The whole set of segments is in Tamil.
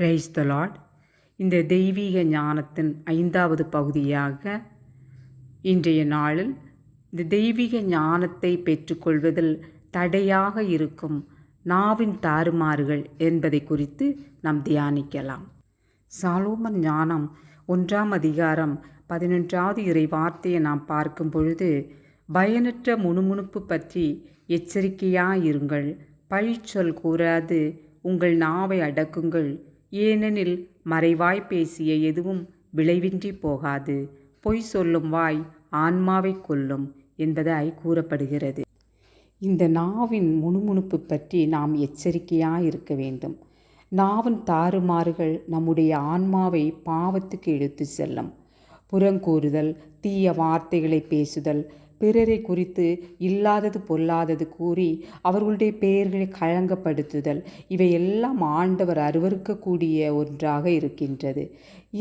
பிரைஸ் த லார்ட் இந்த தெய்வீக ஞானத்தின் ஐந்தாவது பகுதியாக இன்றைய நாளில் இந்த தெய்வீக ஞானத்தை பெற்றுக்கொள்வதில் தடையாக இருக்கும் நாவின் தாறுமாறுகள் என்பதை குறித்து நாம் தியானிக்கலாம். சாலோமன் ஞானம் ஒன்றாம் அதிகாரம் பதினொன்றாவது இறை வார்த்தையை நாம் பார்க்கும் பொழுது பயனற்ற முணுமுணுப்பு பற்றி எச்சரிக்கையாயிருங்கள். பழிச்சொல் கூறாது. உங்கள் நாவை அடக்குங்கள். ஏனெனில் மறைவாய் பேசிய எதுவும் விளைவின்றி போகாது. பொய் சொல்லும் வாய் ஆன்மாவை கொல்லும் என்பதாய் கூறப்படுகிறது. இந்த நாவின் முணுமுணுப்பு பற்றி நாம் எச்சரிக்கையாக இருக்க வேண்டும். நாவின் தாறுமாறுகள் நம்முடைய ஆன்மாவை பாவத்துக்கு இழுத்து செல்லும். புறங்கூறுதல் தீய வார்த்தைகளை பேசுதல் பிறரை குறித்து இல்லாதது பொல்லாதது கூறி அவர்களுடைய பெயர்களை களங்கப்படுத்துதல் இவையெல்லாம் ஆண்டவர் அருவறுக்கக்கூடிய ஒன்றாக இருக்கின்றது.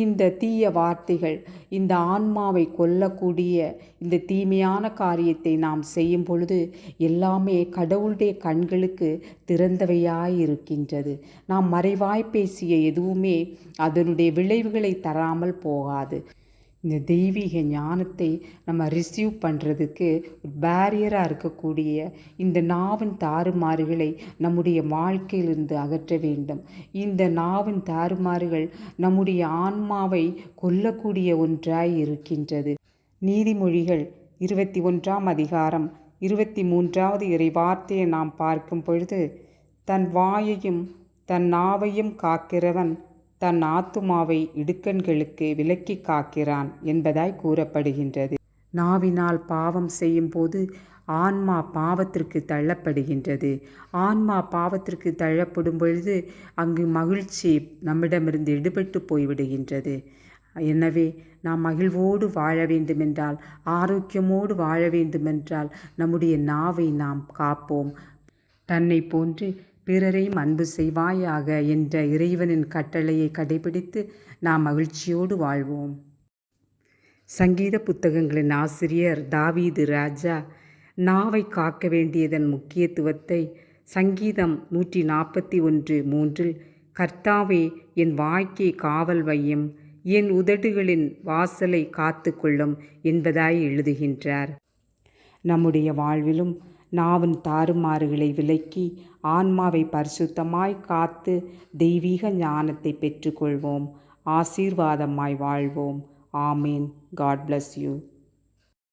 இந்த தீய வார்த்தைகள் இந்த ஆன்மாவை கொல்லக்கூடிய இந்த தீமையான காரியத்தை நாம் செய்யும் பொழுது எல்லாமே கடவுளுடைய கண்களுக்கு திறந்தவையாய் இருக்கின்றது நாம் மறைவாய் பேசிய எதுவுமே அதனுடைய விளைவுகளை தராமல் போகாது. இந்த தெய்வீக ஞானத்தை நம்ம ரிசீவ் பண்ணுறதுக்கு பேரியராக இருக்கக்கூடிய இந்த நாவின் தாறுமாறுகளை நம்முடைய வாழ்க்கையிலிருந்து அகற்ற வேண்டும். இந்த நாவின் தாறுமாறுகள் நம்முடைய ஆன்மாவை கொல்லக்கூடிய ஒன்றாய் இருக்கின்றது. நீதிமொழிகள் இருபத்தி ஒன்றாம் அதிகாரம் இருபத்தி மூன்றாவது இறை வார்த்தையை நாம் பார்க்கும் பொழுது தன் வாயையும் தன் நாவையும் காக்கிறவன் தன் ஆத்துமாவை இடுக்கண்களுக்கு விலக்கி காக்கிறான் என்பதாய் கூறப்படுகின்றது. நாவினால் பாவம் செய்யும் போது ஆன்மா பாவத்திற்கு தள்ளப்படுகின்றது. ஆன்மா பாவத்திற்கு தள்ளப்படும் பொழுது அங்கு மகிழ்ச்சி நம்மிடமிருந்து எடுபட்டு போய்விடுகின்றது. எனவே நாம் மகிழ்வோடு வாழ வேண்டுமென்றால் ஆரோக்கியமோடு வாழ வேண்டுமென்றால் நம்முடைய நாவை நாம் காப்போம். தன்னை போன்று பிறரையும் அன்பு செய்வாயாக என்ற இறைவனின் கட்டளையை கடைபிடித்து நாம் மகிழ்ச்சியோடு வாழ்வோம். சங்கீத புத்தகங்களின் ஆசிரியர் தாவீது ராஜா நாவை காக்க வேண்டியதன் முக்கியத்துவத்தை சங்கீதம் நூற்றி நாற்பத்தி ஒன்று மூன்றில் கர்த்தாவே என் வாய்க்கை காவல் வையும் என் உதடுகளின் வாசலை காத்து கொள்ளும் என்பதாய் எழுதுகின்றார். நம்முடைய வாழ்விலும் நாவின் தாறுமாறுகளை விலக்கி ஆன்மாவை பரிசுத்தமாய் காத்து தெய்வீக ஞானத்தை பெற்றுக்கொள்வோம். ஆசீர்வாதமாய் வாழ்வோம். ஆமீன். God bless you